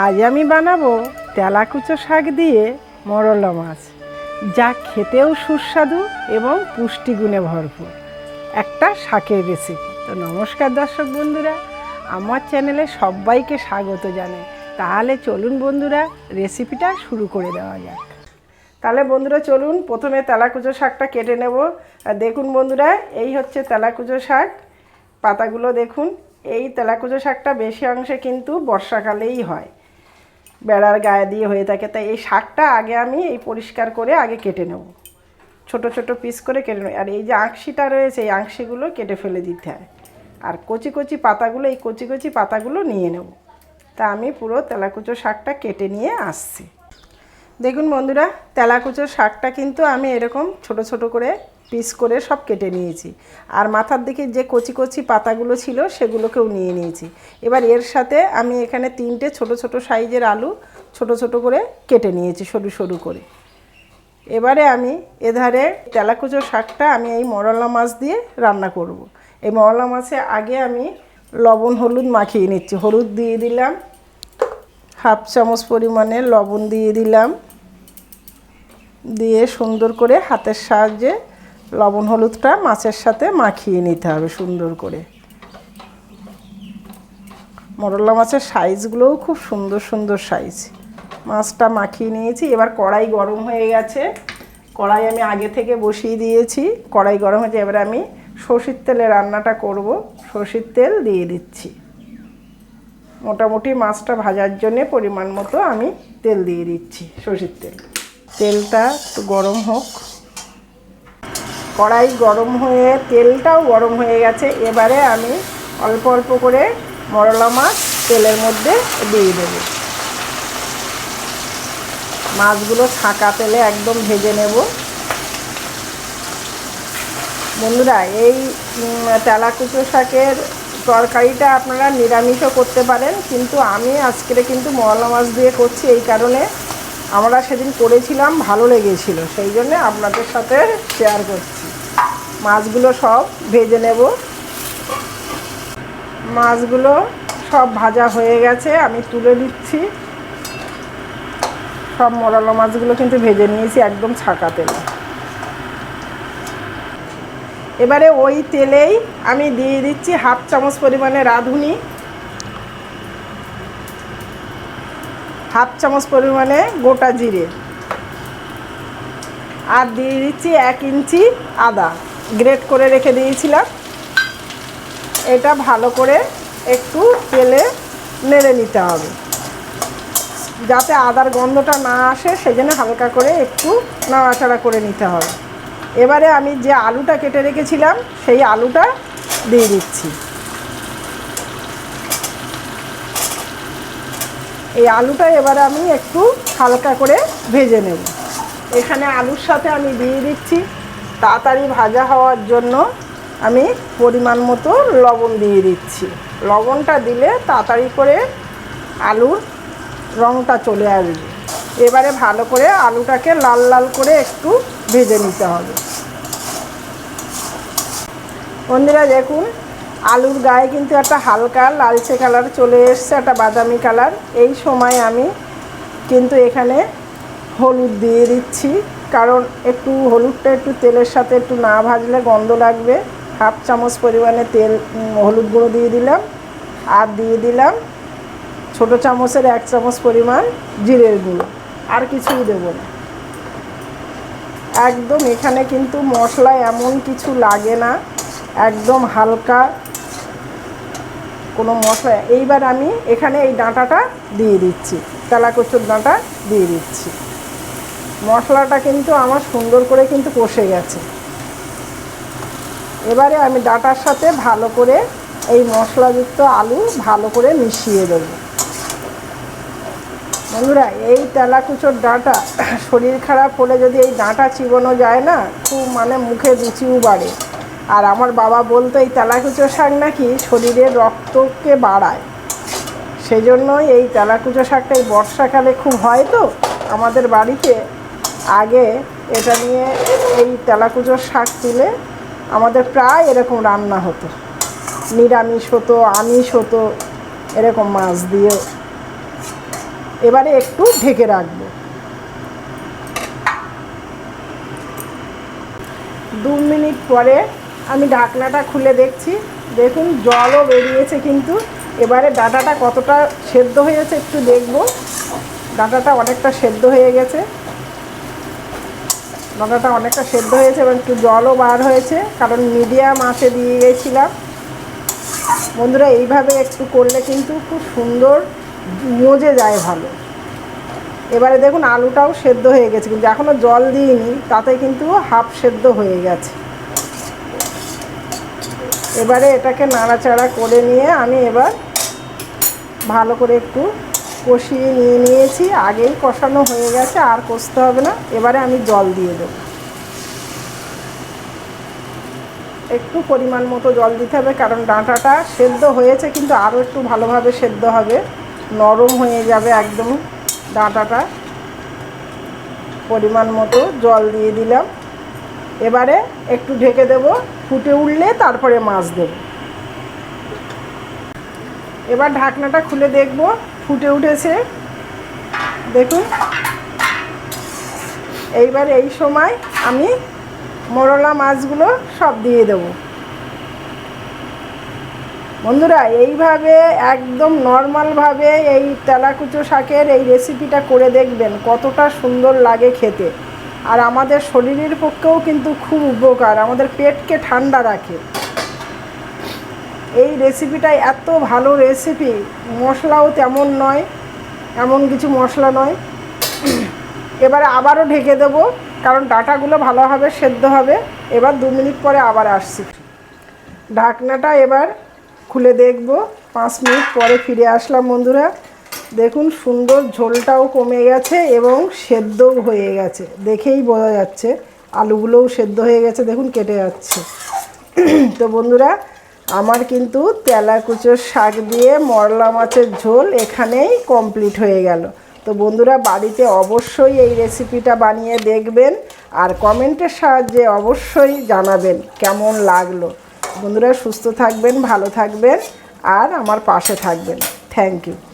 আজ আমি বানাবো তেলাকুচো শাক দিয়ে মরলা মাছ, যা খেতেও সুস্বাদু এবং পুষ্টিগুণে ভরপুর। একটা শাকের রেসিপি তো নমস্কার দর্শক বন্ধুরা, আমার চ্যানেলে সবাইকে স্বাগত জানাই। তাহলে চলুন বন্ধুরা রেসিপিটা শুরু করে দেওয়া যাক। তাহলে বন্ধুরা, চলুন প্রথমে তেলাকুচো শাকটা কেটে নেব। দেখুন বন্ধুরা, এই হচ্ছে তেলাকুচো শাক। পাতাগুলো দেখুন, এই তেলাকুচো শাকটা বেশি অংশে কিন্তু বর্ষাকালেই হয়। বেড়ার গায়ে দিয়ে হয়ে থাকে। তাই এই শাকটা আগে আমি এই পরিষ্কার করে আগে কেটে নেব। ছোট ছোট পিস করে কেটে নেব। আর এই যে আঁকশিটা রয়েছে, এই আংশিগুলো কেটে ফেলে দিতে হয়। আর কচি কচি পাতাগুলো, এই কচি কচি পাতাগুলো নিয়ে নেব। তা আমি পুরো তেলাকুচো শাকটা কেটে নিয়ে আসছি। দেখুন বন্ধুরা, তেলাকুচোর শাকটা কিন্তু আমি এরকম ছোট ছোট করে পিস করে সব কেটে নিয়েছি। আর মাথার দিকে যে কচি কচি পাতাগুলো ছিল সেগুলোকেও নিয়ে নিয়েছি। এবার এর সাথে আমি এখানে তিনটে ছোট ছোট সাইজের আলু ছোট ছোট করে কেটে নিয়েছি সরু সরু করে। এবারে আমি এধারে তেলাকুচো শাকটা আমি এই মরলা মাছ দিয়ে রান্না করব। এই মরলা মাছে আগে আমি লবণ, হলুদ মাখিয়ে নিচ্ছি। হলুদ দিয়ে দিলাম, হাফ চামচ পরিমাণে লবণ দিয়ে দিলাম। দিয়ে সুন্দর করে হাতের সাহায্যে লবণ হলুদটা মাছের সাথে মাখিয়ে নিতে হবে সুন্দর করে। মরলা মাছের সাইজগুলোও খুব সুন্দর সুন্দর সাইজ। মাছটা মাখিয়ে নিয়েছি। এবার কড়াই গরম হয়ে গেছে। কড়াই আমি আগে থেকে বসিয়ে দিয়েছি। কড়াই গরম হয়েছে এবার আমি সর্ষের তেলে রান্নাটা করব। সর্ষের তেল দিয়ে দিচ্ছি। মোটামুটি মাছটা ভাজার জন্য পরিমাণ মতো আমি তেল দিয়ে দিচ্ছি সর্ষের তেল। তেলটা একটু গরম হোক। কড়াই গরম হয়ে, তেলটাও গরম হয়ে গেছে। এবারে আমি অল্প অল্প করে মরলা মাছ তেলের মধ্যে দিয়ে দেবো। মাছগুলো ছাঁকা তেলে একদম ভেজে নেব। বন্ধুরা, এই তেলাকুচো শাকের তরকারিটা আপনারা নিরামিষও করতে পারেন, কিন্তু আমি আজকের কিন্তু মরলা মাছ দিয়ে করছি এই কারণে আমরা সেদিন করেছিলাম, ভালো লেগেছিল। সেই জন্য আপনাদের সাথে শেয়ার করছি। মাছগুলো সব ভেজে নেব। মাছগুলো সব ভাজা হয়ে গেছে, আমি তুলে দিচ্ছি সব মরালো মাছগুলো কিন্তু ভেজে নিয়েছি একদম ছাকা তেলে। এবারে ওই তেলেই আমি দিয়ে দিচ্ছি হাফ চামচ পরিমাণে রাঁধুনি। হাফ চামচ পরিমাণে গোটা জিরে। আর দিয়ে দিচ্ছি এক ইঞ্চি আদা। গ্রেট করে রেখে দিয়েছিলাম। এটা ভালো করে একটু তেলে নেড়ে নিতে হবে। যাতে আদার গন্ধটা না আসে, সেজন্য হালকা করে একটু নাড়াচাড়া করে নিতে হবে। এবারে আমি যে আলুটা কেটে রেখেছিলাম, সেই আলুটা দিয়ে দিচ্ছি। এই আলুটা এবারে আমি একটু হালকা করে ভেজে নেব। এখানে আলুর সাথে আমি দিয়ে দিচ্ছি। তাড়াতাড়ি ভাজা হওয়ার জন্য আমি পরিমাণ মতো লবণ দিয়ে দিচ্ছি। লবণটা দিলে তাড়াতাড়ি করে আলুর রঙটা চলে আসবে। এবারে ভালো করে আলুটাকে লাল লাল করে একটু ভেজে নিতে হবে। বন্ধুরা, দেখুন, আলুর গায়ে কিন্তু একটা হালকা লালচে কালার চলে এসছে, একটা বাদামি কালার। এই সময় আমি কিন্তু এখানে হলুদ দিয়ে দিচ্ছি। কারণ একটু হলুদটা একটু তেলের সাথে একটু না ভাজলে গন্ধ লাগবে। হাফ চামচ পরিমাণে তেল হলুদ গুঁড়ো দিয়ে দিলাম আর দিয়ে দিলাম ছোট চামচের এক চামচ পরিমাণ জিরের গুঁড়ো। আর কিছুই দেবো না। একদম এখানে কিন্তু মশলা এমন কিছু লাগে না, একদম হালকা কোনো মশলা। এইবার আমি এখানে এই ডাঁটাটা দিয়ে দিচ্ছি, তেলাকচুর ডাঁটা দিয়ে দিচ্ছি। মশলাটা কিন্তু আমার সুন্দর করে কিন্তু কষে গেছে। এবারে আমি ডাঁটার সাথে ভালো করে এই মশলাযুক্ত আলু ভালো করে মিশিয়ে দেবো। বন্ধুরা, এই তেলাকুচোর ডাঁটা শরীর খারাপ হলে যদি এই ডাঁটা চিবোনো যায় না, খুব মানে মুখে রুচিও বাড়ে। আর আমার বাবা বলতো, এই তেলাকুচো শাক নাকি শরীরের রক্তকে বাড়ায়। সেই জন্যই এই তেলাকুচো শাকটা এই বর্ষাকালে খুব হয় তো আমাদের বাড়িতে। আগে এটা নিয়ে এই তেলাকুচোর শাক তুলে আমাদের প্রায় এরকম রান্না হতো। নিরামিষ হতো, আমিষ হতো, এরকম মাছ দিয়ে এবারে একটু ঢেকে রাখব। দু মিনিট পরে আমি ঢাকনাটা খুলে দেখছি। দেখুন, জলও বেরিয়েছে কিন্তু। এবারে ডাটাটা কতটা সেদ্ধ হয়েছে একটু দেখব। ডাটাটা অনেকটা সেদ্ধ হয়ে গেছে। ডাটাটা অনেকটা সেদ্ধ হয়েছে এবং একটু জলও বার হয়েছে, কারণ মিডিয়াম আঁচে দিয়ে গেছিলাম। বন্ধুরা, এইভাবে একটু করলে কিন্তু খুব সুন্দর মজে যায় ভালো। এবারে দেখুন, আলুটাও সেদ্ধ হয়ে গেছে, কিন্তু এখনও জল দিইনি, তাতে কিন্তু হাফ সেদ্ধ হয়ে গেছে। এবারে এটাকে নাড়াচাড়া করে নিয়ে আমি এবার ভালো করে একটু কষিয়ে নিয়ে নিয়েছি, আগেই কষানো হয়ে গেছে, আর কষতে হবে না। এবারে আমি জল দিয়ে দেবো। একটু পরিমাণ মতো জল দিতে হবে, কারণ ডাঁটাটা সেদ্ধ হয়েছে, কিন্তু আরও একটু ভালোভাবে সেদ্ধ হবে। নরম হয়ে যাবে একদম ডাঁটাটা। পরিমাণ মতো জল দিয়ে দিলাম। এবারে একটু ঢেকে দেব, ফুটে উঠলে তারপরে মাছ দেব। এবার ঢাকনাটা খুলে দেখব ফুটে উঠেছে। দেখুন। এইবার এই সময় আমি মোরলা মাছগুলো সব দিয়ে দেবো। বন্ধুরা, এইভাবে একদম নর্মালভাবে এই তেলাকুচো শাকের এই রেসিপিটা করে দেখবেন, কতটা সুন্দর লাগে খেতে। আর আমাদের শরীরের পক্ষেও কিন্তু খুব উপকার, আমাদের পেটকে ঠান্ডা রাখে। এই রেসিপিটা এত ভালো রেসিপি মশলাও তেমন নয়, এমন কিছু মশলা নয়। এবারে আবারও ঢেকে দেবো, কারণ ডাটাগুলো ভালোভাবে সেদ্ধ হবে। এবার দু মিনিট পরে আবার আসছি। ঢাকনাটা এবার খুলে দেখব। পাঁচ মিনিট পরে ফিরে আসলাম, বন্ধুরা। দেখুন, সুন্দর ঝোলটাও কমে গেছে এবং সেদ্ধও হয়ে গেছে। দেখেই বোঝা যাচ্ছে, আলুগুলোও সেদ্ধ হয়ে গেছে। দেখুন, কেটে যাচ্ছে। তো বন্ধুরা আমার কিন্তু তেলাকুচোর শাক দিয়ে মরলা মাছের ঝোল এখানেই কমপ্লিট হয়ে গেল। তো বন্ধুরা, বাড়িতে অবশ্যই এই রেসিপিটা বানিয়ে দেখবেন আর কমেন্টের সাহায্যে অবশ্যই জানাবেন কেমন লাগল। বন্ধুরা, সুস্থ থাকবেন, ভালো থাকবেন আর আমার পাশে থাকবেন। Thank you